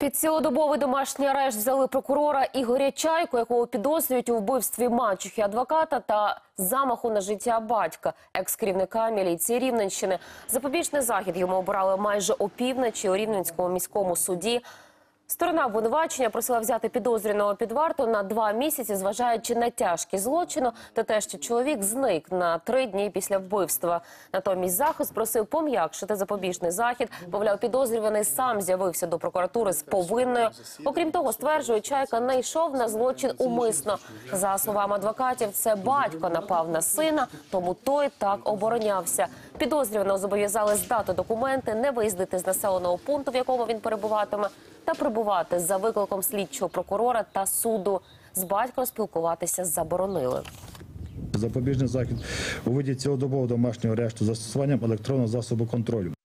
Під цілодобовий домашній арешт взяли прокурора Ігоря Чайку, якого підозрюють у вбивстві мачухи адвоката та замаху на життя батька, екс-керівника міліції Рівненщини. Запобічний захід йому обрали майже опівночі у Рівненському міському суді. Сторона обвинувачення просила взяти підозрюваного під варту на два місяці, зважаючи на тяжкість злочину та те, що чоловік зник на три дні після вбивства. Натомість захист просив пом'якшити запобіжний захід. Мовляв, підозрюваний сам з'явився до прокуратури з повинною. Окрім того, стверджує, Чайка не йшов на злочин умисно. За словами адвокатів, це батько напав на сина, тому той так оборонявся. Підозрюваного зобов'язали здати документи, не виїздити з населеного пункту, в якому він перебуватиме, та прибувати за викликом слідчого прокурора та суду. З батьком спілкуватися заборонили. Запобіжний захід у виді цілодобового домашнього арешту застосуванням електронного засобу контролю.